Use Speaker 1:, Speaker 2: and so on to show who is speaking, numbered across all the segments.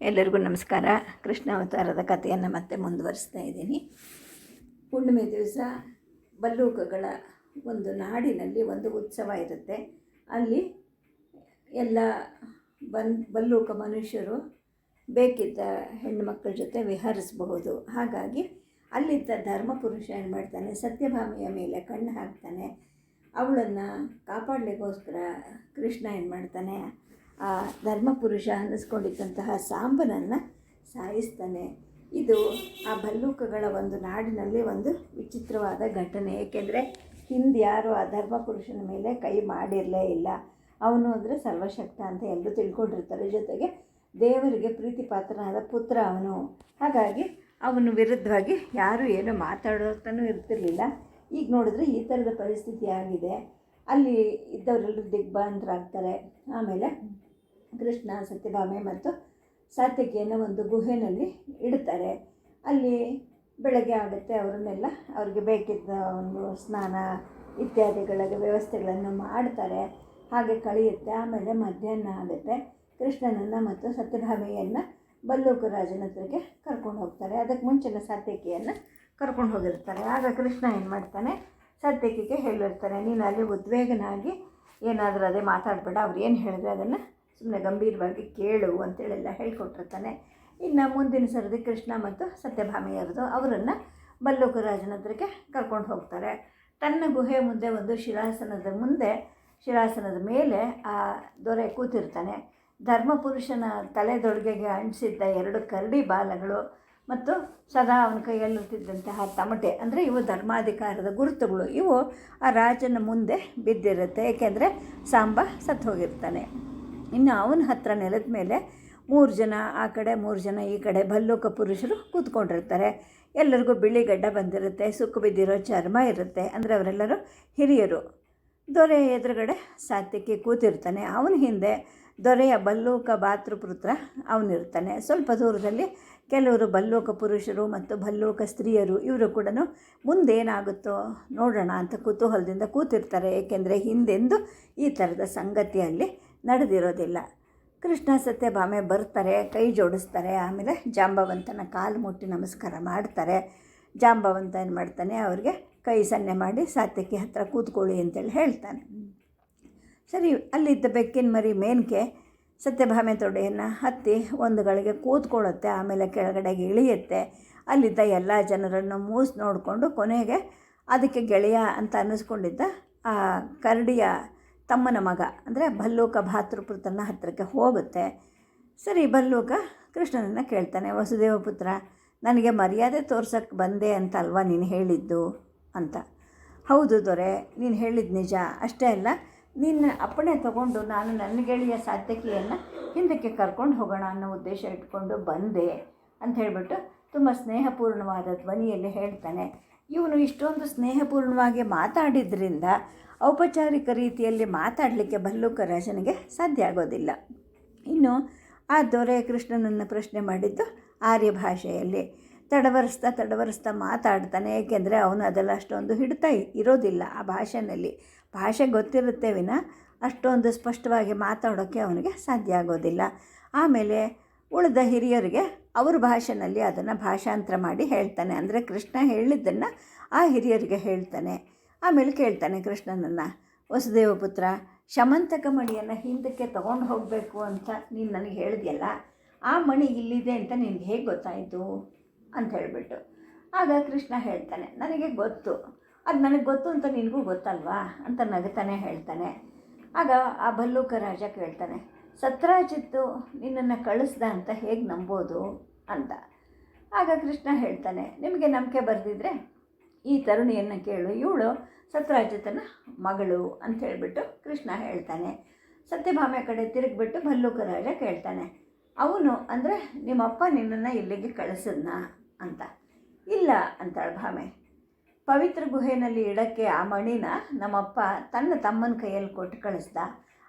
Speaker 1: ಎಲ್ಲರಿಗೂ ನಮಸ್ಕಾರ. ಕೃಷ್ಣ ಅವತಾರದ ಕಥೆಯನ್ನು ಮತ್ತೆ ಮುಂದುವರಿಸ್ತಾ ಇದ್ದೀನಿ. ಹುಣ್ಣಿಮೆ ದಿವಸ ಬಲ್ಲೂಕಗಳ ಒಂದು ನಾಡಿನಲ್ಲಿ ಒಂದು ಉತ್ಸವ ಇರುತ್ತೆ. ಅಲ್ಲಿ ಎಲ್ಲ ಬನ್, ಬಲ್ಲೂಕ ಮನುಷ್ಯರು ಬೇಕಿದ್ದ ಹೆಣ್ಣುಮಕ್ಕಳ ಜೊತೆ ವಿಹರಿಸಬಹುದು. ಹಾಗಾಗಿ ಅಲ್ಲಿದ್ದ ಧರ್ಮಪುರುಷ ಏನು ಮಾಡ್ತಾನೆ, ಸತ್ಯಭಾಮಿಯ ಮೇಲೆ ಕಣ್ಣು ಹಾಕ್ತಾನೆ. ಅವಳನ್ನು ಕಾಪಾಡಲಿಕ್ಕೋಸ್ಕರ ಕೃಷ್ಣ ಏನು ಮಾಡ್ತಾನೆ ಆ ಧರ್ಮಪುರುಷ ಅನ್ನಿಸ್ಕೊಂಡಿದ್ದಂತಹ ಸಾಂಬನನ್ನು ಸಾಯಿಸ್ತಾನೆ. ಇದು ಆ ಭಲ್ಲೂಕಗಳ ಒಂದು ನಾಡಿನಲ್ಲಿ ಒಂದು ವಿಚಿತ್ರವಾದ ಘಟನೆ. ಏಕೆಂದರೆ ಹಿಂದೆ ಯಾರು ಆ ಧರ್ಮಪುರುಷನ ಮೇಲೆ ಕೈ ಮಾಡಿರಲೇ ಇಲ್ಲ. ಅವನು ಅಂದರೆ ಸರ್ವಶಕ್ತ ಅಂತ ಎಲ್ಲರೂ ತಿಳ್ಕೊಂಡಿರ್ತಾರೆ. ಜೊತೆಗೆ ದೇವರಿಗೆ ಪ್ರೀತಿಪಾತ್ರನಾದ ಪುತ್ರ ಅವನು. ಹಾಗಾಗಿ ಅವನ ವಿರುದ್ಧವಾಗಿ ಯಾರೂ ಏನು ಮಾತಾಡೋತನೂ ಇರ್ತಿರ್ಲಿಲ್ಲ. ಈಗ ನೋಡಿದ್ರೆ ಈ ಥರದ ಪರಿಸ್ಥಿತಿ ಆಗಿದೆ. ಅಲ್ಲಿ ಇದ್ದವರೆಲ್ಲರೂ ದಿಗ್ಭ್ರಾಂತರಾಗ್ತಾರೆ. ಆಮೇಲೆ ಕೃಷ್ಣ, ಸತ್ಯಭಾಮೆ ಮತ್ತು ಸಾತ್ಯಕಿಯನ್ನು ಒಂದು ಗುಹೆಯಲ್ಲಿ ಇಡ್ತಾರೆ ಅಲ್ಲಿ ಬೆಳಗ್ಗೆ ಆಗುತ್ತೆ, ಅವರನ್ನೆಲ್ಲ ಅವ್ರಿಗೆ ಬೇಕಿದ್ದ ಒಂದು ಸ್ನಾನ ಇತ್ಯಾದಿಗಳ ವ್ಯವಸ್ಥೆಗಳನ್ನು ಮಾಡ್ತಾರೆ. ಹಾಗೆ ಕಳೆಯುತ್ತೆ, ಆಮೇಲೆ ಮಧ್ಯಾಹ್ನ ಆಗುತ್ತೆ. ಕೃಷ್ಣನನ್ನು ಮತ್ತು ಸತ್ಯಭಾಮೆಯನ್ನು ಬಲ್ಲೂಕು ರಾಜನ ಹತ್ರಕ್ಕೆ ಕರ್ಕೊಂಡು ಹೋಗ್ತಾರೆ. ಅದಕ್ಕೆ ಮುಂಚೆನ ಸಾತ್ಯಕಿಯನ್ನು ಕರ್ಕೊಂಡು ಹೋಗಿರ್ತಾರೆ. ಆಗ ಕೃಷ್ಣ ಏನು ಮಾಡ್ತಾನೆ ಸಾತ್ಯಕಿಗೆ ಹೇಳಿರ್ತಾನೆ, ನೀನು ಅಲ್ಲಿ ಉದ್ವೇಗನಾಗಿ ಏನಾದರೂ ಅದೇ ಮಾತಾಡಬೇಡ, ಅವ್ರು ಏನು ಹೇಳಿದ್ರೆ ಅದನ್ನು ಸುಮ್ಮನೆ ಗಂಭೀರವಾಗಿ ಕೇಳು ಅಂತೇಳೆಲ್ಲ ಹೇಳ್ಕೊಟ್ಟಿರ್ತಾನೆ. ಇನ್ನು ಮುಂದಿನ ಸರದಿ ಕೃಷ್ಣ ಮತ್ತು ಸತ್ಯಭಾಮೆಯರದು ಅವರನ್ನು ಬಲ್ಲೂಕ ರಾಜನ ಹತ್ರಕ್ಕೆ ಕರ್ಕೊಂಡು ಹೋಗ್ತಾರೆ. ತನ್ನ ಗುಹೆ ಮುಂದೆ ಒಂದು ಶಿಲಾಸನದ ಮುಂದೆ ಶಿಲಾಸನದ ಮೇಲೆ ಆ ದೊರೆ ಕೂತಿರ್ತಾನೆ. ಧರ್ಮಪುರುಷನ ತಲೆದೊಳಗೆಗೆ ಅಂಟಿಸಿದ್ದ ಎರಡು ಕರಡಿ ಬಾಲಗಳು ಮತ್ತು ಸದಾ ಅವನ ಕೈಯಲ್ಲಿರ್ತಿದ್ದಂತಹ ತಮಟೆ, ಅಂದರೆ ಇವು ಧರ್ಮಾಧಿಕಾರದ ಗುರುತುಗಳು. ಇವು ಆ ರಾಜನ ಮುಂದೆ ಬಿದ್ದಿರುತ್ತೆ, ಏಕೆಂದರೆ ಸಾಂಬ ಸತ್ತು ಹೋಗಿರ್ತಾನೆ. ಇನ್ನು ಅವನ ಹತ್ರ ನೆಲದ ಮೇಲೆ ಮೂರು ಜನ ಆ ಕಡೆ, ಮೂರು ಜನ ಈ ಕಡೆ ಭಲ್ಲೂಕ ಪುರುಷರು ಕೂತ್ಕೊಂಡಿರ್ತಾರೆ. ಎಲ್ಲರಿಗೂ ಬಿಳಿ ಗಡ್ಡ ಬಂದಿರುತ್ತೆ, ಸುಕ್ಕು ಬಿದ್ದಿರೋ ಚರ್ಮ ಇರುತ್ತೆ. ಅಂದರೆ ಅವರೆಲ್ಲರೂ ಹಿರಿಯರು. ದೊರೆ ಎದುರುಗಡೆ ಸಾತ್ಯಕ್ಕೆ ಕೂತಿರ್ತಾನೆ, ಅವನ ಹಿಂದೆ ದೊರೆಯ ಬಲ್ಲೂಕ ಭಾತೃಪುತ್ರ ಅವನಿರ್ತಾನೆ. ಸ್ವಲ್ಪ ದೂರದಲ್ಲಿ ಕೆಲವರು ಬಲ್ಲೋಕ ಪುರುಷರು ಮತ್ತು ಬಲ್ಲೋಕ ಸ್ತ್ರೀಯರು, ಇವರು ಕೂಡ ಮುಂದೇನಾಗುತ್ತೋ ನೋಡೋಣ ಅಂತ ಕುತೂಹಲದಿಂದ ಕೂತಿರ್ತಾರೆ. ಏಕೆಂದರೆ ಹಿಂದೆಂದು ಈ ಥರದ ಸಂಗತಿಯಲ್ಲಿ ನಡೆದಿರೋದಿಲ್ಲ. ಕೃಷ್ಣ ಸತ್ಯಭಾಮೆ ಬರ್ತಾರೆ, ಕೈ ಜೋಡಿಸ್ತಾರೆ, ಆಮೇಲೆ ಜಾಂಬವಂತನ ಕಾಲು ಮುಟ್ಟಿ ನಮಸ್ಕಾರ ಮಾಡ್ತಾರೆ. ಜಾಂಬವಂತ ಏನು ಮಾಡ್ತಾನೆ, ಅವ್ರಿಗೆ ಕೈ ಸನ್ನೆ ಮಾಡಿ, ಸಾತ್ಯಕ್ಕೆ ಹತ್ತಿರ ಕೂತ್ಕೊಳ್ಳಿ ಅಂತೇಳಿ ಹೇಳ್ತಾನೆ. ಸರಿ, ಅಲ್ಲಿದ್ದ ಬೆಕ್ಕಿನ ಮರಿ ಮೇನ್ಕೆ ಸತ್ಯಭಾಮೆ ತೊಡೆಯನ್ನು ಹತ್ತಿ ಒಂದು ಗಳಿಗೆ ಕೂತ್ಕೊಳ್ಳುತ್ತೆ, ಆಮೇಲೆ ಕೆಳಗಡೆಗೆ ಇಳಿಯುತ್ತೆ. ಅಲ್ಲಿದ್ದ ಎಲ್ಲ ಜನರನ್ನು ಮೂಸಿ ನೋಡಿಕೊಂಡು ಕೊನೆಗೆ ಅದಕ್ಕೆ ಗೆಳೆಯ ಅಂತ ಅನ್ನಿಸ್ಕೊಂಡಿದ್ದ ಆ ಕರಡಿಯ ತಮ್ಮನ ಮಗ, ಅಂದರೆ ಭಲ್ಲೋಕ ಭಾತೃಪುತ್ರನ ಹತ್ತಿರಕ್ಕೆ ಹೋಗುತ್ತೆ. ಸರಿ, ಭಲ್ಲೋಕ ಕೃಷ್ಣನನ್ನು ಕೇಳ್ತಾನೆ, ವಸುದೇವ ಪುತ್ರ, ನನಗೆ ಮರ್ಯಾದೆ ತೋರ್ಸೋಕ್ಕೆ ಬಂದೆ ಅಂತ ಅಲ್ವಾ ನೀನು ಹೇಳಿದ್ದು? ಅಂತ. ಹೌದು ದೊರೆ, ನೀನು ಹೇಳಿದ ನಿಜ. ಅಷ್ಟೇ ಅಲ್ಲ, ನಿನ್ನ ಅಪ್ಪಣೆ ತಗೊಂಡು ನಾನು ನನ್ನ ಗೆಳೆಯ ಸಾತ್ಯಕಿಯನ್ನು ಹಿಂದಕ್ಕೆ ಕರ್ಕೊಂಡು ಹೋಗೋಣ ಅನ್ನೋ ಉದ್ದೇಶ ಇಟ್ಕೊಂಡು ಬಂದೆ, ಅಂತ ಹೇಳಿಬಿಟ್ಟು ತುಂಬ ಸ್ನೇಹಪೂರ್ಣವಾದ ಧ್ವನಿಯಲ್ಲಿ ಹೇಳ್ತಾನೆ. ಇವನು ಇಷ್ಟೊಂದು ಸ್ನೇಹಪೂರ್ಣವಾಗಿ ಮಾತಾಡಿದ್ರಿಂದ ಔಪಚಾರಿಕ ರೀತಿಯಲ್ಲಿ ಮಾತಾಡಲಿಕ್ಕೆ ಭಲ್ಲೂಕ ರಾಜನಿಗೆ ಸಾಧ್ಯ ಆಗೋದಿಲ್ಲ. ಇನ್ನು ಆ ದೊರೆ ಕೃಷ್ಣನನ್ನು ಪ್ರಶ್ನೆ ಮಾಡಿದ್ದು ಆರ್ಯ ಭಾಷೆಯಲ್ಲಿ. ತಡವರಿಸ್ತಾ ತಡವರಿಸ್ತಾ ಮಾತಾಡ್ತಾನೆ, ಏಕೆಂದರೆ ಅವನು ಅದೆಲ್ಲ ಅಷ್ಟೊಂದು ಹಿಡ್ತಾ ಇರೋದಿಲ್ಲ ಆ ಭಾಷೆಯಲ್ಲಿ ಭಾಷೆ ಗೊತ್ತಿರುತ್ತೆ ವಿನ ಅಷ್ಟೊಂದು ಸ್ಪಷ್ಟವಾಗಿ ಮಾತಾಡೋಕ್ಕೆ ಅವನಿಗೆ ಸಾಧ್ಯ ಆಗೋದಿಲ್ಲ. ಆಮೇಲೆ ಉಳಿದ ಹಿರಿಯರಿಗೆ ಅವ್ರ ಭಾಷೆಯಲ್ಲಿ ಅದನ್ನು ಭಾಷಾಂತರ ಮಾಡಿ ಹೇಳ್ತಾನೆ. ಅಂದರೆ ಕೃಷ್ಣ ಹೇಳಿದ್ದನ್ನು ಆ ಹಿರಿಯರಿಗೆ ಹೇಳ್ತಾನೆ. ಆಮೇಲೆ ಕೇಳ್ತಾನೆ ಕೃಷ್ಣನನ್ನು, ವಸುದೇವ ಪುತ್ರ, ಶಮಂತಕ ಮಣಿಯನ್ನು ಹಿಂದಕ್ಕೆ ತಗೊಂಡು ಹೋಗಬೇಕು ಅಂತ ನೀನು ನನಗೆ ಹೇಳಿದೆಯಲ್ಲ, ಆ ಮಣಿ ಇಲ್ಲಿದೆ ಅಂತ ನಿನಗೆ ಹೇಗೆ ಗೊತ್ತಾಯಿತು? ಅಂತ ಹೇಳಿಬಿಟ್ಟು. ಆಗ ಕೃಷ್ಣ ಹೇಳ್ತಾನೆ, ನನಗೆ ಗೊತ್ತು, ಅದು ನನಗೆ ಗೊತ್ತು ಅಂತ ನಿನಗೂ ಗೊತ್ತಲ್ವಾ? ಅಂತ ನಗತಾನೆ ಹೇಳ್ತಾನೆ. ಆಗ ಆ ಭಲ್ಲೂಕ ರಾಜ ಕೇಳ್ತಾನೆ, ಸತ್ರಾಜಿತ್ತು ನಿನ್ನನ್ನು ಕಳಿಸ್ದ ಅಂತ ಹೇಗೆ ನಂಬೋದು? ಅಂತ. ಆಗ ಕೃಷ್ಣ ಹೇಳ್ತಾನೆ, ನಿಮಗೆ ನಂಬಿಕೆ ಬರೆದಿದ್ರೆ ಈ ತರುಣಿಯನ್ನು ಕೇಳು. ಇವಳು ಸತ್ರಾಜಿತನ ಮಗಳು ಅಂತ ಹೇಳಿಬಿಟ್ಟು ಕೃಷ್ಣ ಹೇಳ್ತಾನೆ. ಸತ್ಯಭಾಮೆ ಕಡೆ ತಿರುಗಿಬಿಟ್ಟು ಭಲ್ಲೂಕ ರಾಜ ಕೇಳ್ತಾನೆ. ಅವನು ಅಂದರೆ, ನಿಮ್ಮಪ್ಪ ನಿನ್ನನ್ನು ಇಲ್ಲಿಗೆ ಕಳಿಸಿದ್ನ? ಅಂತ. ಇಲ್ಲ, ಅಂತಾಳೆ ಭಾಮೆ. ಪವಿತ್ರ ಗುಹೆಯಲ್ಲಿ ಇಡಕ್ಕೆ ಆ ಮಣಿನ ನಮ್ಮಪ್ಪ ತನ್ನ ತಮ್ಮನ ಕೈಯಲ್ಲಿ ಕೊಟ್ಟು ಕಳಿಸ್ದ.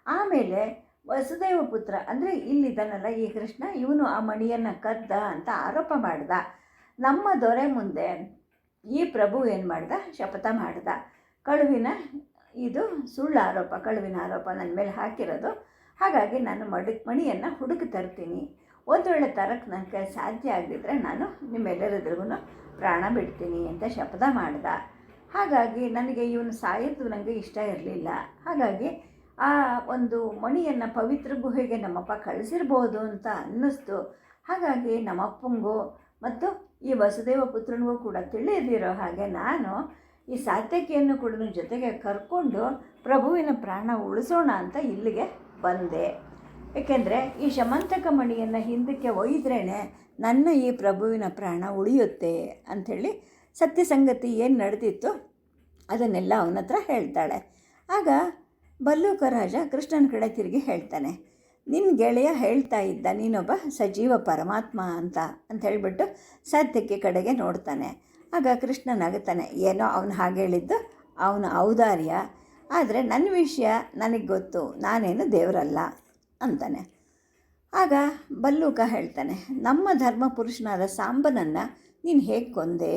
Speaker 1: ಆಮೇಲೆ ವಸುದೇವ ಪುತ್ರ ಅಂದರೆ, ಇಲ್ಲಿದ್ದಾನಲ್ಲ ಈ ಕೃಷ್ಣ, ಇವನು ಆ ಮಣಿಯನ್ನು ಕದ್ದ ಅಂತ ಆರೋಪ ಮಾಡ್ದ. ನಮ್ಮ ದೊರೆ ಮುಂದೆ ಈ ಪ್ರಭು ಏನು ಮಾಡ್ದ? ಶಪಥ ಮಾಡ್ದ. ಕಳುವಿನ ಇದು ಸುಳ್ಳು ಆರೋಪ, ಕಳುವಿನ ಆರೋಪ ನನ್ನ ಮೇಲೆ ಹಾಕಿರೋದು. ಹಾಗಾಗಿ ನಾನು ಮಡಿ, ಮಣಿಯನ್ನು ಹುಡುಕಿ ತರ್ತೀನಿ. ಒಂದು ವೇಳೆ ತರಕ್ಕೆ ನನಗೆ ಸಾಧ್ಯ ಆಗದಿದ್ದರೆ ನಾನು ನಿಮ್ಮೆಲ್ಲರಿಗೂ ಪ್ರಾಣ ಬಿಡ್ತೀನಿ ಅಂತ ಶಪಥ ಮಾಡ್ದ. ಹಾಗಾಗಿ ನನಗೆ ಇವನು ಸಾಯೋದು ನನಗೆ ಇಷ್ಟ ಇರಲಿಲ್ಲ. ಹಾಗಾಗಿ ಆ ಒಂದು ಮಣಿಯನ್ನು ಪವಿತ್ರ ಗುಹೆಗೆ ನಮ್ಮಪ್ಪ ಕಳಿಸಿರ್ಬೋದು ಅಂತ ಅನ್ನಿಸ್ತು. ಹಾಗಾಗಿ ನಮ್ಮಪ್ಪಂಗೂ ಮತ್ತು ಈ ವಸುದೇವ ಪುತ್ರನಿಗೂ ಕೂಡ ತಿಳಿದಿರೋ ಹಾಗೆ ನಾನು ಈ ಸಾತ್ಯಕಿಯನ್ನು ಕೂಡ ಜೊತೆಗೆ ಕರ್ಕೊಂಡು ಪ್ರಭುವಿನ ಪ್ರಾಣ ಉಳಿಸೋಣ ಅಂತ ಇಲ್ಲಿಗೆ ಬಂದೆ. ಏಕೆಂದರೆ ಈ ಶಮಂತಕ ಮಣಿಯನ್ನು ಹಿಂದಕ್ಕೆ ಒಯ್ದ್ರೇ ನನ್ನ ಈ ಪ್ರಭುವಿನ ಪ್ರಾಣ ಉಳಿಯುತ್ತೆ ಅಂಥೇಳಿ ಸತ್ಯಸಂಗತಿ ಏನು ನಡೆದಿತ್ತು ಅದನ್ನೆಲ್ಲ ಅವನ ಹತ್ರ ಹೇಳ್ತಾಳೆ. ಆಗ ಬಲ್ಲೂಕ ರಾಜ ಕೃಷ್ಣನ ಕಡೆ ತಿರುಗಿ ಹೇಳ್ತಾನೆ ನಿನ್ನ ಗೆಳೆಯ ಹೇಳ್ತಾ ಇದ್ದ, ನೀನೊಬ್ಬ ಸಜೀವ ಪರಮಾತ್ಮ ಅಂತ ಅಂತ ಹೇಳಿಬಿಟ್ಟು ಸತ್ಯಕ್ಕೆ ಕಡೆಗೆ ನೋಡ್ತಾನೆ. ಆಗ ಕೃಷ್ಣ ನಗುತ್ತಾನೆ ಏನೋ ಅವನು ಹಾಗೆ ಹೇಳಿದ್ದು, ಅವನ ಔದಾರ್ಯ. ಆದರೆ ನನ್ನ ವಿಷಯ ನನಗೆ ಗೊತ್ತು, ನಾನೇನು ದೇವರಲ್ಲ ಅಂತಾನೆ. ಆಗ ಬಲ್ಲೂಕ ಹೇಳ್ತಾನೆ, ನಮ್ಮ ಧರ್ಮ ಪುರುಷನಾದ ಸಾಂಬನನ್ನು ನೀನು ಹೇಗೆ ಕೊಂದೆ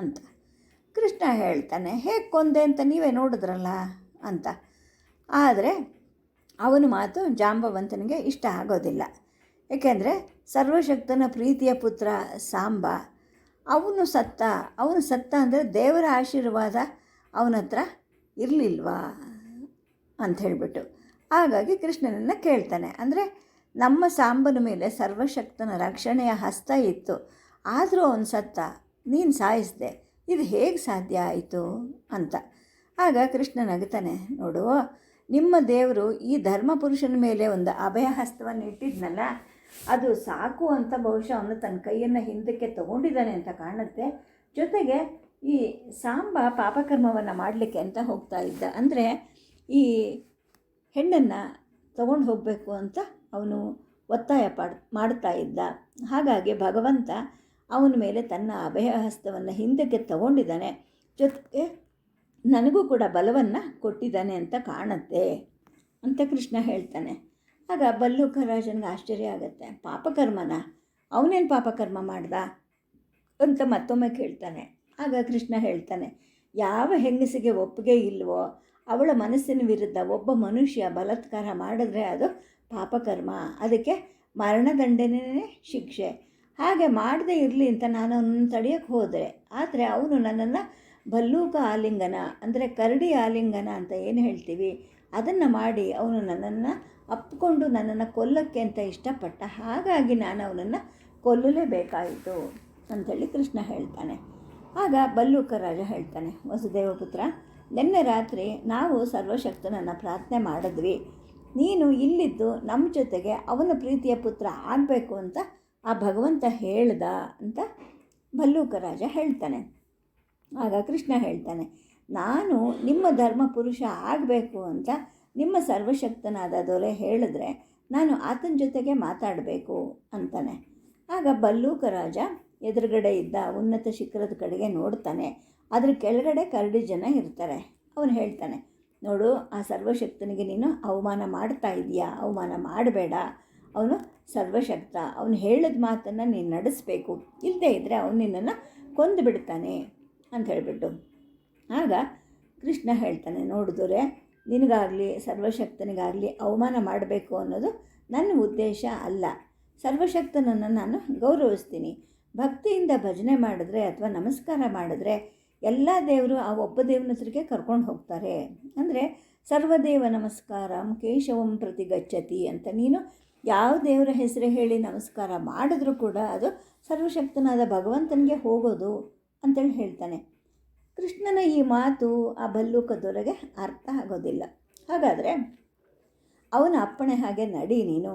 Speaker 1: ಅಂತ. ಕೃಷ್ಣ ಹೇಳ್ತಾನೆ, ಹೇಗೆ ಕೊಂದೆ ಅಂತ ನೀವೇ ನೋಡಿದ್ರಲ್ಲ ಅಂತ. ಆದರೆ ಅವನ ಮಾತು ಜಾಂಬವಂತನಿಗೆ ಇಷ್ಟ ಆಗೋದಿಲ್ಲ. ಏಕೆಂದರೆ ಸರ್ವಶಕ್ತನ ಪ್ರೀತಿಯ ಪುತ್ರ ಸಾಂಬ, ಅವನು ಸತ್ತ ಅವನು ಸತ್ತ ಅಂದರೆ ದೇವರ ಆಶೀರ್ವಾದ ಅವನ ಹತ್ರ ಇರಲಿಲ್ವಾ ಹೇಳಿಬಿಟ್ಟು. ಹಾಗಾಗಿ ಕೃಷ್ಣನನ್ನು ಕೇಳ್ತಾನೆ. ಅಂದರೆ ನಮ್ಮ ಸಾಂಬನ ಮೇಲೆ ಸರ್ವಶಕ್ತನ ರಕ್ಷಣೆಯ ಹಸ್ತ ಇತ್ತು. ಆದರೂ ಅವನು ಸತ್ತ, ನೀನು ಸಾಯಿಸಿದೆ, ಇದು ಹೇಗೆ ಸಾಧ್ಯ ಆಯಿತು ಅಂತ. ಆಗ ಕೃಷ್ಣ ನಗುತ್ತಾನೆ ನೋಡು ನಿಮ್ಮ ದೇವರು ಈ ಧರ್ಮ ಪುರುಷನ ಮೇಲೆ ಒಂದು ಅಭಯ ಹಸ್ತವನ್ನು ಇಟ್ಟಿದ್ನಲ್ಲ, ಅದು ಸಾಕು ಅಂತ ಬಹುಶಃ ಅವನು ತನ್ನ ಕೈಯನ್ನು ಹಿಂದಕ್ಕೆ ತಗೊಂಡಿದ್ದಾನೆ ಅಂತ ಕಾಣುತ್ತೆ. ಜೊತೆಗೆ ಈ ಸಾಂಬ ಪಾಪಕರ್ಮವನ್ನು ಮಾಡಲಿಕ್ಕೆ ಅಂತ ಹೋಗ್ತಾ ಇದ್ದ. ಅಂದರೆ ಈ ಹೆಣ್ಣನ್ನು ತಗೊಂಡು ಹೋಗಬೇಕು ಅಂತ ಅವನು ಒತ್ತಾಯ ಪಾಡ್, ಮಾಡ್ತಾ ಇದ್ದ. ಹಾಗಾಗಿ ಭಗವಂತ ಅವನ ಮೇಲೆ ತನ್ನ ಅಭಯ ಹಸ್ತವನ್ನು ಹಿಂದಕ್ಕೆ ತಗೊಂಡಿದ್ದಾನೆ. ಜೊತೆಗೆ ನನಗೂ ಕೂಡ ಬಲವನ್ನು ಕೊಟ್ಟಿದ್ದಾನೆ ಅಂತ ಕಾಣುತ್ತೆ ಅಂತ ಕೃಷ್ಣ ಹೇಳ್ತಾನೆ. ಆಗ ಬಲ್ಲೂಕ ರಾಜನಿಗೆ ಆಶ್ಚರ್ಯ ಆಗುತ್ತೆ. ಪಾಪಕರ್ಮನ? ಅವನೇನು ಪಾಪಕರ್ಮ ಮಾಡ್ದ? ಅಂತ ಮತ್ತೊಮ್ಮೆ ಕೇಳ್ತಾನೆ. ಆಗ ಕೃಷ್ಣ ಹೇಳ್ತಾನೆ, ಯಾವ ಹೆಂಗಸಿಗೆ ಒಪ್ಪಿಗೆ ಇಲ್ವೋ, ಅವಳ ಮನಸ್ಸಿನ ವಿರುದ್ಧ ಒಬ್ಬ ಮನುಷ್ಯ ಬಲತ್ಕಾರ ಮಾಡಿದ್ರೆ ಅದು ಪಾಪಕರ್ಮ. ಅದಕ್ಕೆ ಮರಣದಂಡನೆ ಶಿಕ್ಷೆ. ಹಾಗೆ ಮಾಡದೇ ಇರಲಿ ಅಂತ ನಾನು ಅವನನ್ನು ತಡೆಯೋಕ್ಕೆ ಹೋದರೆ ಆದರೆ ಅವನು ನನ್ನನ್ನು ಭಲ್ಲೂಕ ಆಲಿಂಗನ, ಅಂದರೆ ಕರಡಿ ಆಲಿಂಗನ ಅಂತ ಏನು ಹೇಳ್ತೀವಿ? ಅದನ್ನು ಮಾಡಿ ಅವನು ನನ್ನನ್ನು ಅಪ್ಪಿಕೊಂಡು ನನ್ನನ್ನು ಕೊಲ್ಲಕ್ಕೆ ಅಂತ ಇಷ್ಟಪಟ್ಟ ಹಾಗಾಗಿ ನಾನು ಅವನನ್ನು ಕೊಲ್ಲಲೇಬೇಕಾಯಿತು ಅಂಥೇಳಿ ಕೃಷ್ಣ ಹೇಳ್ತಾನೆ. ಆಗ ಬಲ್ಲೂಕ ರಾಜ ಹೇಳ್ತಾನೆ, ವಸುದೇವ ಪುತ್ರ, ನಿನ್ನೆ ರಾತ್ರಿ ನಾವು ಸರ್ವಶಕ್ತನನ್ನು ಪ್ರಾರ್ಥನೆ ಮಾಡಿದ್ವಿ. ನೀನು ಇಲ್ಲಿದ್ದು ನಮ್ಮ ಜೊತೆಗೆ ಅವನ ಪ್ರೀತಿಯ ಪುತ್ರ ಆಗಬೇಕು ಅಂತ ಆ ಭಗವಂತ ಹೇಳ್ದ, ಅಂತ ಭಲ್ಲೂಕ ರಾಜ ಹೇಳ್ತಾನೆ. ಆಗ ಕೃಷ್ಣ ಹೇಳ್ತಾನೆ, ನಾನು ನಿಮ್ಮ ಧರ್ಮ ಪುರುಷ ಆಗಬೇಕು ಅಂತ ನಿಮ್ಮ ಸರ್ವಶಕ್ತನಾದ ದೊರೆ ಹೇಳಿದ್ರೆ ನಾನು ಆತನ ಜೊತೆಗೆ ಮಾತಾಡಬೇಕು, ಅಂತಾನೆ. ಆಗ ಬಲ್ಲೂಕ ರಾಜ ಎದುರುಗಡೆ ಇದ್ದ ಉನ್ನತ ಶಿಖರದ ಕಡೆಗೆ ನೋಡ್ತಾನೆ, ಅದ್ರ ಕೆಳಗಡೆ ಕರಡಿ ಜನ ಇರ್ತಾರೆ. ಅವನು ಹೇಳ್ತಾನೆ, ನೋಡು, ಆ ಸರ್ವಶಕ್ತನಿಗೆ ನೀನು ಅವಮಾನ ಮಾಡ್ತಾ ಇದೆಯಾ ಅವಮಾನ ಮಾಡಬೇಡ. ಅವನು ಸರ್ವಶಕ್ತ. ಅವನು ಹೇಳಿದ ಮಾತನ್ನು ನೀನು ನಡೆಸಬೇಕು. ಇಲ್ಲದೇ ಇದ್ದರೆ ಅವನು ನಿನ್ನನ್ನು ಕೊಂದು ಬಿಡ್ತಾನೆ. ಅಂತ ಹೇಳಿಬಿಟ್ಟು ಆಗ ಕೃಷ್ಣ ಹೇಳ್ತಾನೆ ನೋಡಿದ್ರೆ ನಿನಗಾಗಲಿ, ಸರ್ವಶಕ್ತನಿಗಾಗಲಿ ಅವಮಾನ ಮಾಡಬೇಕು ಅನ್ನೋದು ನನ್ನ ಉದ್ದೇಶ ಅಲ್ಲ. ಸರ್ವಶಕ್ತನನ್ನು ನಾನು ಗೌರವಿಸ್ತೀನಿ. ಭಕ್ತಿಯಿಂದ ಭಜನೆ ಮಾಡಿದ್ರೆ ಅಥವಾ ನಮಸ್ಕಾರ ಮಾಡಿದ್ರೆ ಎಲ್ಲ ದೇವರು ಆ ಒಬ್ಬ ದೇವನ ಹತ್ರಕ್ಕೆ ಕರ್ಕೊಂಡು ಹೋಗ್ತಾರೆ. ಅಂದರೆ, ಸರ್ವದೇವ ನಮಸ್ಕಾರ, ಕೇಶವಂ ಪ್ರತಿ ಗಚ್ಚತಿ ಅಂತ ನೀನು ಯಾವ ದೇವರ ಹೆಸರು ಹೇಳಿ ನಮಸ್ಕಾರ ಮಾಡಿದ್ರೂ ಕೂಡ ಅದು ಸರ್ವಶಕ್ತನಾದ ಭಗವಂತನಿಗೆ ಹೋಗೋದು. ಅಂತೇಳಿ ಹೇಳ್ತಾನೆ. ಕೃಷ್ಣನ ಈ ಮಾತು ಆ ಭಲ್ಲೂಕದೊರೆಗೆ ಅರ್ಥ ಆಗೋದಿಲ್ಲ. ಹಾಗಾದರೆ ಅವನ ಅಪ್ಪಣೆ ಹಾಗೆ ನಡಿ ನೀನು.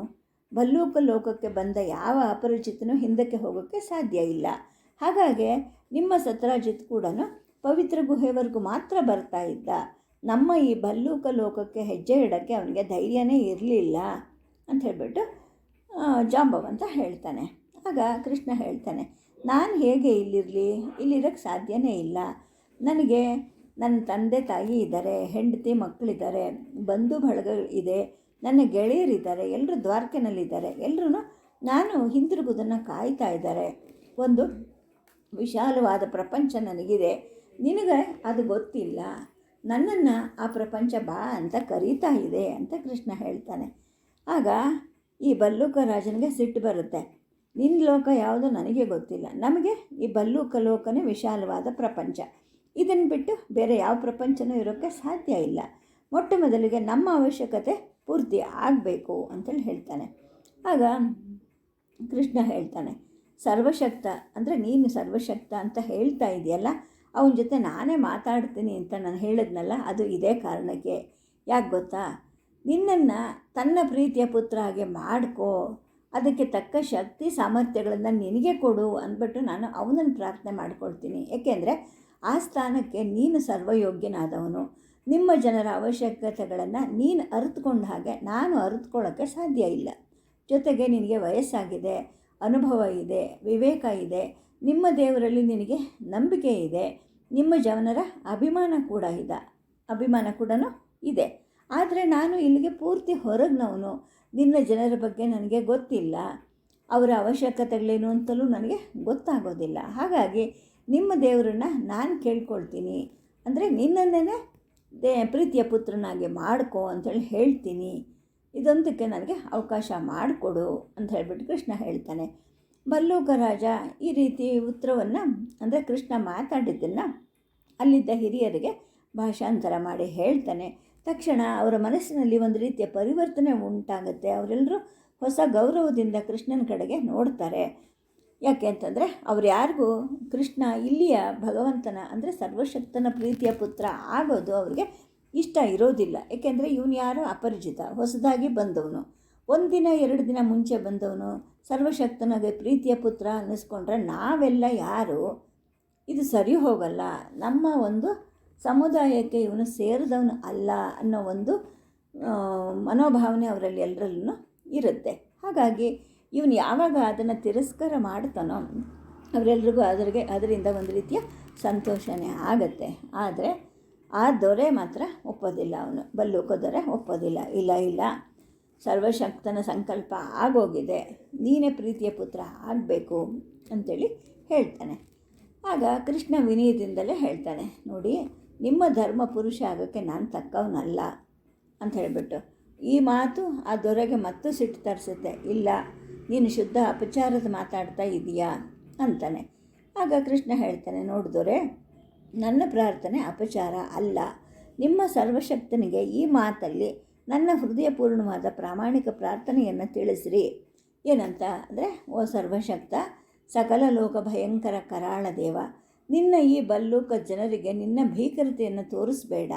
Speaker 1: ಭಲ್ಲೂಕ ಲೋಕಕ್ಕೆ ಬಂದ ಯಾವ ಅಪರಿಚಿತನೂ ಹಿಂದಕ್ಕೆ ಹೋಗೋಕ್ಕೆ ಸಾಧ್ಯ ಇಲ್ಲ. ಹಾಗಾಗಿ ನಿಮ್ಮ ಸತ್ರಾಜಿತ್ ಕೂಡ ಪವಿತ್ರ ಗುಹೆವರೆಗೂ ಮಾತ್ರ ಬರ್ತಾ ಇದ್ದ. ನಮ್ಮ ಈ ಭಲ್ಲೂಕ ಲೋಕಕ್ಕೆ ಹೆಜ್ಜೆ ಇಡೋಕ್ಕೆ ಅವನಿಗೆ ಧೈರ್ಯನೇ ಇರಲಿಲ್ಲ ಅಂತ ಹೇಳಿಬಿಟ್ಟು ಜಾಂಬವಂತ ಹೇಳ್ತಾನೆ. ಆಗ ಕೃಷ್ಣ ಹೇಳ್ತಾನೆ ನಾನು ಹೇಗೆ ಇಲ್ಲಿರಲಿ? ಇಲ್ಲಿರೋಕ್ಕೆ ಸಾಧ್ಯನೇ ಇಲ್ಲ. ನನಗೆ ನನ್ನ ತಂದೆ ತಾಯಿ ಇದ್ದಾರೆ, ಹೆಂಡತಿ ಮಕ್ಕಳಿದ್ದಾರೆ ಬಂಧು ಬಳಗ ಇದೆ, ನನ್ನ ಗೆಳೆಯರಿದ್ದಾರೆ ಎಲ್ಲರೂ ದ್ವಾರಕೆನಲ್ಲಿದ್ದಾರೆ ಎಲ್ಲರೂ ನಾನು ಹಿಂತಿರುಗೋದನ್ನು ಕಾಯ್ತಾ ಇದ್ದಾರೆ. ಒಂದು ವಿಶಾಲವಾದ ಪ್ರಪಂಚ ನನಗಿದೆ. ನಿನಗೆ ಅದು ಗೊತ್ತಿಲ್ಲ? ನನ್ನನ್ನು ಆ ಪ್ರಪಂಚ ಬಾ ಅಂತ ಕರೀತಾ ಇದೆ ಅಂತ ಕೃಷ್ಣ ಹೇಳ್ತಾನೆ. ಆಗ ಈ ಬಲ್ಲೂಕ ರಾಜನಿಗೆ ಸಿಟ್ಟು ಬರುತ್ತೆ. ನಿನ್ನ ಲೋಕ ಯಾವುದು ನನಗೆ ಗೊತ್ತಿಲ್ಲ. ನಮಗೆ ಈ ಬಲ್ಲೂಕ ಲೋಕನೇ ವಿಶಾಲವಾದ ಪ್ರಪಂಚ. ಇದನ್ನು ಬಿಟ್ಟು ಬೇರೆ ಯಾವ ಪ್ರಪಂಚನೂ ಇರೋಕ್ಕೆ ಸಾಧ್ಯ ಇಲ್ಲ. ಮೊಟ್ಟ ಮೊದಲಿಗೆ ನಮ್ಮ ಅವಶ್ಯಕತೆ ಪೂರ್ತಿ ಆಗಬೇಕು ಅಂತೇಳಿ ಹೇಳ್ತಾನೆ. ಆಗ ಕೃಷ್ಣ ಹೇಳ್ತಾನೆ, ಸರ್ವಶಕ್ತ ಅಂದರೆ ನೀನು ಸರ್ವಶಕ್ತ ಅಂತ ಹೇಳ್ತಾ ಇದೆಯಲ್ಲ? ಅವನ ಜೊತೆ ನಾನೇ ಮಾತಾಡ್ತೀನಿ ಅಂತ ನಾನು ಹೇಳಿದ್ನಲ್ಲ, ಅದು ಇದೇ ಕಾರಣಕ್ಕೆ. ಯಾಕೆ ಗೊತ್ತಾ? ನಿನ್ನನ್ನು ತನ್ನ ಪ್ರೀತಿಯ ಪುತ್ರ ಹಾಗೆ ಮಾಡ್ಕೋ. ಅದಕ್ಕೆ ತಕ್ಕ ಶಕ್ತಿ ಸಾಮರ್ಥ್ಯಗಳನ್ನು ನಿನಗೆ ಕೊಡು ಅಂದ್ಬಿಟ್ಟು ನಾನು ಅವನನ್ನು ಪ್ರಾರ್ಥನೆ ಮಾಡ್ಕೊಳ್ತೀನಿ. ಏಕೆಂದರೆ ಆ ಸ್ಥಾನಕ್ಕೆ ನೀನು ಸರ್ವಯೋಗ್ಯನಾದವನು. ನಿಮ್ಮ ಜನರ ಅವಶ್ಯಕತೆಗಳನ್ನು ನೀನು ಅರಿತುಕೊಂಡ ಹಾಗೆ ನಾನು ಅರಿತುಕೊಳ್ಳೋಕ್ಕೆ ಸಾಧ್ಯ ಇಲ್ಲ. ಜೊತೆಗೆ ನಿನಗೆ ವಯಸ್ಸಾಗಿದೆ, ಅನುಭವ ಇದೆ, ವಿವೇಕ ಇದೆ, ನಿಮ್ಮ ದೇವರಲ್ಲಿ ನಿನಗೆ ನಂಬಿಕೆ ಇದೆ, ನಿಮ್ಮ ಜನರ ಅಭಿಮಾನ ಕೂಡ ಇದೆ, ಅಭಿಮಾನ ಕೂಡ ಇದೆ. ಆದರೆ ನಾನು ಇಲ್ಲಿಗೆ ಪೂರ್ತಿ ಹೊರಗಿನವನು. ನಿನ್ನ ಜನರ ಬಗ್ಗೆ ನನಗೆ ಗೊತ್ತಿಲ್ಲ. ಅವರ ಅವಶ್ಯಕತೆಗಳೇನು ಅಂತಲೂ ನನಗೆ ಗೊತ್ತಾಗೋದಿಲ್ಲ. ಹಾಗಾಗಿ ನಿಮ್ಮ ದೇವರನ್ನು ನಾನು ಕೇಳ್ಕೊಳ್ತೀನಿ. ಅಂದರೆ ನಿನ್ನನ್ನೇ ದೇ ಪ್ರೀತಿಯ ಪುತ್ರನಾಗಿ ಮಾಡ್ಕೋ ಅಂಥೇಳಿ ಹೇಳ್ತೀನಿ. ಇದೊಂದಕ್ಕೆ ನನಗೆ ಅವಕಾಶ ಮಾಡಿಕೊಡು ಅಂತ ಹೇಳ್ಬಿಟ್ಟು ಕೃಷ್ಣ ಹೇಳ್ತಾನೆ. ಬಲ್ಲೂಕ ರಾಜ ಈ ರೀತಿ ಉತ್ತರವನ್ನು, ಅಂದರೆ ಕೃಷ್ಣ ಮಾತಾಡಿದ್ದನ್ನು ಅಲ್ಲಿದ್ದ ಹಿರಿಯರಿಗೆ ಭಾಷಾಂತರ ಮಾಡಿ ಹೇಳ್ತಾನೆ. ತಕ್ಷಣ ಅವರ ಮನಸ್ಸಿನಲ್ಲಿ ಒಂದು ರೀತಿಯ ಪರಿವರ್ತನೆ ಉಂಟಾಗುತ್ತೆ. ಅವರೆಲ್ಲರೂ ಹೊಸ ಗೌರವದಿಂದ ಕೃಷ್ಣನ ಕಡೆಗೆ ನೋಡ್ತಾರೆ. ಯಾಕೆ ಅಂತಂದರೆ ಅವ್ರು ಯಾರಿಗೂ ಕೃಷ್ಣ ಇಲ್ಲಿಯ ಭಗವಂತನ ಅಂದರೆ ಸರ್ವಶಕ್ತನ ಪ್ರೀತಿಯ ಪುತ್ರ ಆಗೋದು ಅವ್ರಿಗೆ ಇಷ್ಟ ಇರೋದಿಲ್ಲ. ಏಕೆಂದರೆ ಇವನು ಯಾರು? ಅಪರಿಚಿತ, ಹೊಸದಾಗಿ ಬಂದವನು. ಒಂದು ದಿನ, ಎರಡು ದಿನ ಮುಂಚೆ ಬಂದವನು ಸರ್ವಶಕ್ತನಿಗೆ ಪ್ರೀತಿಯ ಪುತ್ರ ಅನ್ನಿಸ್ಕೊಂಡ್ರೆ ನಾವೆಲ್ಲ ಯಾರು? ಇದು ಸರಿ ಹೋಗಲ್ಲ. ನಮ್ಮ ಒಂದು ಸಮುದಾಯಕ್ಕೆ ಇವನು ಸೇರಿದವನು ಅಲ್ಲ ಅನ್ನೋ ಒಂದು ಮನೋಭಾವನೆ ಅವರಲ್ಲಿ ಎಲ್ಲರಲ್ಲೂ ಇರುತ್ತೆ. ಹಾಗಾಗಿ ಇವನು ಯಾವಾಗ ಅದನ್ನು ತಿರಸ್ಕಾರ ಮಾಡ್ತಾನೋ ಅವರೆಲ್ರಿಗೂ ಅದರಿಗೆ, ಅದರಿಂದ ಒಂದು ರೀತಿಯ ಸಂತೋಷನೇ ಆಗತ್ತೆ. ಆದರೆ ಆ ದೊರೆ ಮಾತ್ರ ಒಪ್ಪೋದಿಲ್ಲ ಅವನು. ಬಲ್ಲೂಕ ದೊರೆ ಒಪ್ಪೋದಿಲ್ಲ. ಇಲ್ಲ ಇಲ್ಲ, ಸರ್ವಶಕ್ತನ ಸಂಕಲ್ಪ ಆಗೋಗಿದೆ. ನೀನೇ ಪ್ರೀತಿಯ ಪುತ್ರ ಆಗಬೇಕು ಅಂಥೇಳಿ ಹೇಳ್ತಾನೆ. ಆಗ ಕೃಷ್ಣ ವಿನಯದಿಂದಲೇ ಹೇಳ್ತಾನೆ, ನೋಡಿ ನಿಮ್ಮ ಧರ್ಮ ಪುರುಷ ಆಗೋಕ್ಕೆ ನಾನು ತಕ್ಕವನಲ್ಲ ಅಂತ ಹೇಳಿಬಿಟ್ಟು, ಈ ಮಾತು ಆ ದೊರೆಗೆ ಮತ್ತೆ ಸಿಟ್ಟು ತರಿಸುತ್ತೆ. ಇಲ್ಲ, ನೀನು ಶುದ್ಧ ಅಪಚಾರದ ಮಾತಾಡ್ತಾ ಇದೆಯಾ? ಅಂತಾನೆ. ಆಗ ಕೃಷ್ಣ ಹೇಳ್ತಾನೆ ನೋಡಿದೊರೆ ನನ್ನ ಪ್ರಾರ್ಥನೆ ಅಪಚಾರ ಅಲ್ಲ. ನಿಮ್ಮ ಸರ್ವಶಕ್ತನಿಗೆ ಈ ಮಾತಲ್ಲಿ ನನ್ನ ಹೃದಯಪೂರ್ಣವಾದ ಪ್ರಾಮಾಣಿಕ ಪ್ರಾರ್ಥನೆಯನ್ನು ತಿಳಿಸ್ರಿ. ಏನಂತ ಅಂದರೆ, ಓ ಸರ್ವಶಕ್ತ, ಸಕಲ ಲೋಕ ಭಯಂಕರ ಕರಾಳ ದೇವ ನಿನ್ನ ಈ ಬಲ್ಲೂಕ ಜನರಿಗೆ ನಿನ್ನ ಭೀಕರತೆಯನ್ನು ತೋರಿಸ್ಬೇಡ.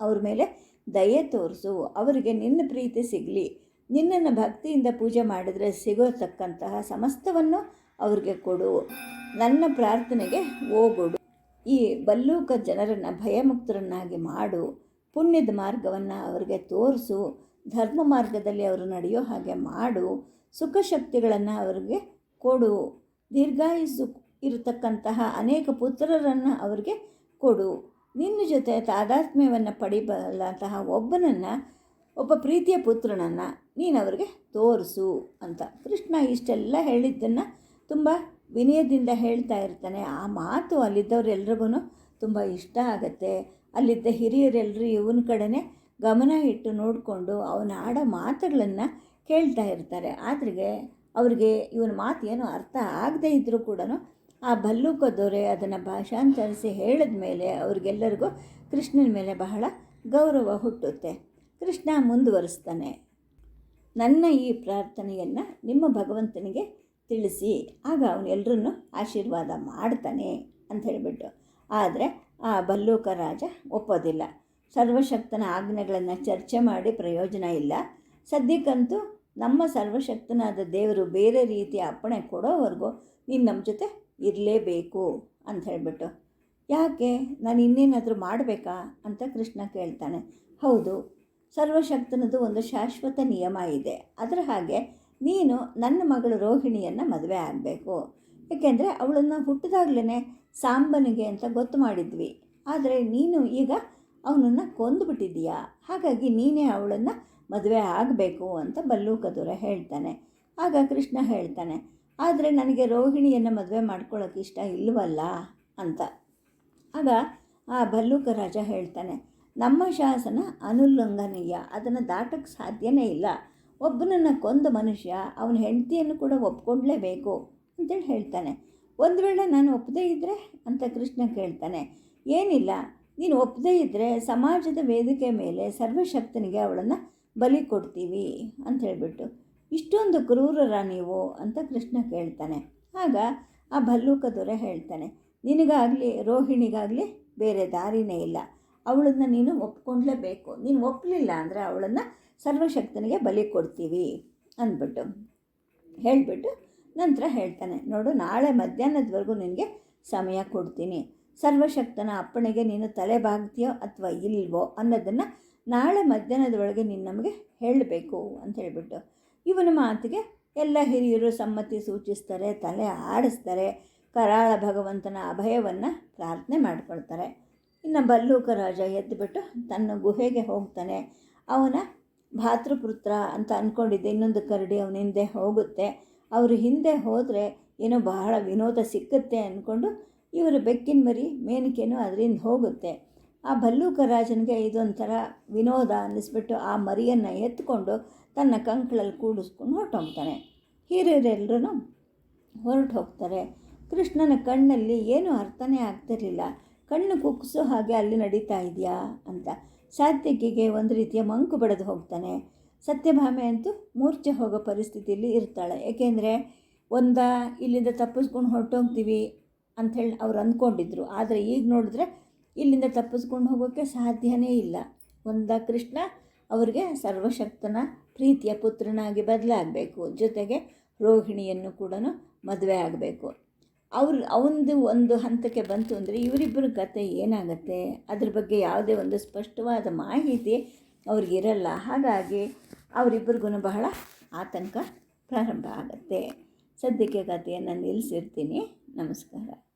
Speaker 1: ಅವ್ರ ಮೇಲೆ ದಯೆ ತೋರಿಸು. ಅವರಿಗೆ ನಿನ್ನ ಪ್ರೀತಿ ಸಿಗಲಿ. ನಿನ್ನನ್ನು ಭಕ್ತಿಯಿಂದ ಪೂಜೆ ಮಾಡಿದರೆ ಸಿಗೋತಕ್ಕಂತಹ ಸಮಸ್ತವನ್ನು ಅವ್ರಿಗೆ ಕೊಡು. ನನ್ನ ಪ್ರಾರ್ಥನೆಗೆ ಓಗೊಡು ಈ ಬಲ್ಲೂಕ ಜನರನ್ನು ಭಯಮುಕ್ತರನ್ನಾಗಿ ಮಾಡು. ಪುಣ್ಯದ ಮಾರ್ಗವನ್ನು ಅವರಿಗೆ ತೋರಿಸು. ಧರ್ಮ ಮಾರ್ಗದಲ್ಲಿ ಅವರು ನಡೆಯೋ ಹಾಗೆ ಮಾಡು. ಸುಖ ಶಕ್ತಿಗಳನ್ನು ಅವರಿಗೆ ಕೊಡು. ದೀರ್ಘಾಯುಸ್ಸು ಇರತಕ್ಕಂತಹ ಅನೇಕ ಪುತ್ರರನ್ನು ಅವರಿಗೆ ಕೊಡು. ನಿನ್ನ ಜೊತೆ ತಾದಾತ್ಮ್ಯವನ್ನು ಪಡಿಬಲ್ಲಂತಹ ಒಬ್ಬನನ್ನು, ಒಬ್ಬ ಪ್ರೀತಿಯ ಪುತ್ರನನ್ನು ನೀನು ಅವರಿಗೆ ತೋರಿಸು ಅಂತ. ಕೃಷ್ಣ ಇಷ್ಟೆಲ್ಲ ಹೇಳಿದ್ದನ್ನು ತುಂಬ ವಿನಯದಿಂದ ಹೇಳ್ತಾ ಇರ್ತಾನೆ. ಆ ಮಾತು ಅಲ್ಲಿದ್ದವರೆಲ್ರಿಗೂ ತುಂಬ ಇಷ್ಟ ಆಗುತ್ತೆ. ಅಲ್ಲಿದ್ದ ಹಿರಿಯರೆಲ್ಲರೂ ಇವನ ಕಡೆನೇ ಗಮನ ಇಟ್ಟು ನೋಡಿಕೊಂಡು ಅವನ ಆಡೋ ಮಾತುಗಳನ್ನು ಕೇಳ್ತಾ ಇರ್ತಾರೆ. ಆದ್ರಿಗೆ ಅವ್ರಿಗೆ ಇವನ ಮಾತು ಏನೋ ಅರ್ಥ ಆಗದೇ ಇದ್ದರೂ ಕೂಡ ಆ ಭಲ್ಲೂಕ ದೊರೆ ಅದನ್ನು ಭಾಷಾಂತರಿಸಿ ಹೇಳಿದ ಮೇಲೆ ಅವ್ರಿಗೆಲ್ಲರಿಗೂ ಕೃಷ್ಣನ ಮೇಲೆ ಬಹಳ ಗೌರವ ಹುಟ್ಟುತ್ತೆ. ಕೃಷ್ಣ ಮುಂದುವರಿಸ್ತಾನೆ. ನನ್ನ ಈ ಪ್ರಾರ್ಥನೆಯನ್ನು ನಿಮ್ಮ ಭಗವಂತನಿಗೆ ತಿಳಿಸಿ. ಆಗ ಅವನೆಲ್ಲರನ್ನು ಆಶೀರ್ವಾದ ಮಾಡ್ತಾನೆ ಅಂತ ಹೇಳಿಬಿಟ್ಟು. ಆದರೆ ಆ ಬಲ್ಲೂಕ ರಾಜ ಒಪ್ಪೋದಿಲ್ಲ. ಸರ್ವಶಕ್ತನ ಆಜ್ಞೆಗಳನ್ನು ಚರ್ಚೆ ಮಾಡಿ ಪ್ರಯೋಜನ ಇಲ್ಲ. ಸದ್ಯಕ್ಕಂತೂ ನಮ್ಮ ಸರ್ವಶಕ್ತನಾದ ದೇವರು ಬೇರೆ ರೀತಿಯ ಅಪ್ಪಣೆ ಕೊಡೋವರೆಗೂ ನೀನು ನಮ್ಮ ಜೊತೆ ಇರಲೇಬೇಕು ಅಂತ ಹೇಳಿಬಿಟ್ಟು. ಯಾಕೆ? ನಾನು ಇನ್ನೇನಾದರೂ ಮಾಡಬೇಕಾ ಅಂತ ಕೃಷ್ಣ ಕೇಳ್ತಾನೆ. ಹೌದು, ಸರ್ವಶಕ್ತನದು ಒಂದು ಶಾಶ್ವತ ನಿಯಮ ಇದೆ. ಅದರ ಹಾಗೆ ನೀನು ನನ್ನ ಮಗಳು ರೋಹಿಣಿಯನ್ನು ಮದುವೆ ಆಗಬೇಕು. ಏಕೆಂದರೆ ಅವಳನ್ನು ಹುಟ್ಟಿದಾಗಲೇ ಸಾಂಬನಿಗೆ ಅಂತ ಗೊತ್ತು ಮಾಡಿದ್ವಿ. ಆದರೆ ನೀನು ಈಗ ಅವನನ್ನು ಕೊಂದುಬಿಟ್ಟಿದ್ದೀಯಾ? ಹಾಗಾಗಿ ನೀನೇ ಅವಳನ್ನು ಮದುವೆ ಆಗಬೇಕು ಅಂತ ಬಲ್ಲೂಕದೂರ ಹೇಳ್ತಾನೆ. ಆಗ ಕೃಷ್ಣ ಹೇಳ್ತಾನೆ ಆದರೆ ನನಗೆ ರೋಹಿಣಿಯನ್ನು ಮದುವೆ ಮಾಡ್ಕೊಳ್ಳೋಕೆ ಇಷ್ಟ ಇಲ್ಲವಲ್ಲ ಅಂತ. ಆಗ ಆ ಭಲ್ಲೂಕ ರಾಜ ಹೇಳ್ತಾನೆ, ನಮ್ಮ ಶಾಸನ ಅನುಲ್ಲಂಘನೀಯ, ಅದನ್ನು ದಾಟಕ್ಕೆ ಸಾಧ್ಯನೇ ಇಲ್ಲ. ಒಬ್ಬನನ್ನು ಕೊಂದ ಮನುಷ್ಯ, ಅವನ ಹೆಂಡತಿಯನ್ನು ಕೂಡ ಒಪ್ಕೊಂಡ್ಲೇಬೇಕು ಅಂತೇಳಿ ಹೇಳ್ತಾನೆ. ಒಂದು ವೇಳೆ ನಾನು ಒಪ್ಪದೇ ಇದ್ದರೆ ಅಂತ ಕೃಷ್ಣ ಕೇಳ್ತಾನೆ. ಏನಿಲ್ಲ, ನೀನು ಒಪ್ಪದೇ ಇದ್ದರೆ ಸಮಾಜದ ವೇದಿಕೆ ಮೇಲೆ ಸರ್ವಶಕ್ತನಿಗೆ ಅವಳನ್ನು ಬಲಿ ಕೊಡ್ತೀವಿ ಅಂತ ಹೇಳಿಬಿಟ್ಟು. ಇಷ್ಟೊಂದು ಕ್ರೂರರ ನೀವು ಅಂತ ಕೃಷ್ಣ ಕೇಳ್ತಾನೆ. ಆಗ ಆ ಭಲ್ಲೂಕ ದೊರೆ ಹೇಳ್ತಾನೆ, ನಿನಗಾಗಲಿ, ರೋಹಿಣಿಗಾಗಲಿ ಬೇರೆ ದಾರಿನೇ ಇಲ್ಲ. ಅವಳನ್ನು ನೀನು ಒಪ್ಕೊಂಡ್ಲೇಬೇಕು. ನೀನು ಒಪ್ಪಲಿಲ್ಲ ಅಂದರೆ ಅವಳನ್ನು ಸರ್ವಶಕ್ತನಿಗೆ ಬಲಿ ಕೊಡ್ತೀವಿ ಅಂದ್ಬಿಟ್ಟು ಹೇಳಿಬಿಟ್ಟು ನಂತರ ಹೇಳ್ತಾನೆ, ನೋಡು, ನಾಳೆ ಮಧ್ಯಾಹ್ನದವರೆಗೂ ನಿನಗೆ ಸಮಯ ಕೊಡ್ತೀನಿ. ಸರ್ವಶಕ್ತನ ಅಪ್ಪಣೆಗೆ ನೀನು ತಲೆ ಬಾಗ್ತೀಯೋ ಅಥವಾ ಇಲ್ವೋ ಅನ್ನೋದನ್ನು ನಾಳೆ ಮಧ್ಯಾಹ್ನದೊಳಗೆ ನೀನು ನಮಗೆ ಹೇಳಬೇಕು ಅಂತ ಹೇಳಿಬಿಟ್ಟು ಇವನ ಮಾತಿಗೆ ಎಲ್ಲ ಹಿರಿಯರು ಸಮ್ಮತಿ ಸೂಚಿಸ್ತಾರೆ, ತಲೆ ಆಡಿಸ್ತಾರೆ, ಕರಾಳ ಭಗವಂತನ ಅಭಯವನ್ನು ಪ್ರಾರ್ಥನೆ ಮಾಡಿಕೊಳ್ತಾರೆ. ಇನ್ನು ಬಲ್ಲೂಕ ರಾಜ ಎದ್ದುಬಿಟ್ಟು ತನ್ನ ಗುಹೆಗೆ ಹೋಗ್ತಾನೆ. ಅವನ ಭಾತೃಪುತ್ರ ಅಂತ ಅಂದ್ಕೊಂಡಿದ್ದೆ ಇನ್ನೊಂದು ಕರಡಿ ಅವನ ಹಿಂದೆ ಹೋಗುತ್ತೆ. ಅವರು ಹಿಂದೆ ಹೋದರೆ ಏನೋ ಬಹಳ ವಿನೋದ ಸಿಕ್ಕುತ್ತೆ ಅಂದ್ಕೊಂಡು ಇವರು ಬೆಕ್ಕಿನ ಮರಿ ಮೇನಿಕೆನೂ ಅದರಿಂದ ಹೋಗುತ್ತೆ. ಆ ಭಲ್ಲೂಕ ರಾಜನಿಗೆ ಇದೊಂಥರ ವಿನೋದ ಅನ್ನಿಸ್ಬಿಟ್ಟು ಆ ಮರಿಯನ್ನು ಎತ್ಕೊಂಡು ತನ್ನ ಕಂಕಳಲ್ಲಿ ಕೂಡಿಸ್ಕೊಂಡು ಹೊರಟೋಗ್ತಾನೆ. ಹಿರಿಯರೆಲ್ಲರೂ ಹೊರಟು ಹೋಗ್ತಾರೆ. ಕೃಷ್ಣನ ಕಣ್ಣಲ್ಲಿ ಏನೂ ಅರ್ಥನೇ ಆಗ್ತಿರಲಿಲ್ಲ. ಕಣ್ಣು ಕುಗ್ಸೋ ಹಾಗೆ ಅಲ್ಲಿ ನಡೀತಾ ಇದೆಯಾ ಅಂತ. ಸಾತ್ವಿಕಿಗೆ ಒಂದು ರೀತಿಯ ಮಂಕು ಬಡಿದು ಹೋಗ್ತಾನೆ. ಸತ್ಯಭಾಮೆ ಅಂತೂ ಮೂರ್ಛೆ ಹೋಗೋ ಪರಿಸ್ಥಿತಿಯಲ್ಲಿ ಇರ್ತಾಳೆ. ಏಕೆಂದರೆ ಒಂದ, ಇಲ್ಲಿಂದ ತಪ್ಪಿಸ್ಕೊಂಡು ಹೊರಟೋಗ್ತೀವಿ ಅಂಥೇಳಿ ಅವ್ರು ಅಂದ್ಕೊಂಡಿದ್ರು. ಆದರೆ ಈಗ ನೋಡಿದ್ರೆ ಇಲ್ಲಿಂದ ತಪ್ಪಿಸ್ಕೊಂಡು ಹೋಗೋಕ್ಕೆ ಸಾಧ್ಯನೇ ಇಲ್ಲ. ಒಂದ, ಕೃಷ್ಣ ಅವರಿಗೆ ಸರ್ವಶಕ್ತನ ಪ್ರೀತಿಯ ಪುತ್ರನಾಗಿ ಬದಲಾಗಬೇಕು. ಜೊತೆಗೆ ರೋಹಿಣಿಯನ್ನು ಕೂಡ ಮದುವೆ ಆಗಬೇಕು. ಅವ್ರ ಅವನದು ಒಂದು ಹಂತಕ್ಕೆ ಬಂತು ಅಂದರೆ ಇವರಿಬ್ಬರ ಕತೆ ಏನಾಗುತ್ತೆ? ಅದ್ರ ಬಗ್ಗೆ ಯಾವುದೇ ಒಂದು ಸ್ಪಷ್ಟವಾದ ಮಾಹಿತಿ ಅವ್ರಿಗಿರಲ್ಲ ಹಾಗಾಗಿ ಅವರಿಬ್ಬರಿಗೂ ಬಹಳ ಆತಂಕ ಪ್ರಾರಂಭ ಆಗುತ್ತೆ. ಸದ್ಯಕ್ಕೆ ಕಥೆಯನ್ನು ನಿಲ್ಲಿಸಿರ್ತೀನಿ ನಮಸ್ಕಾರ.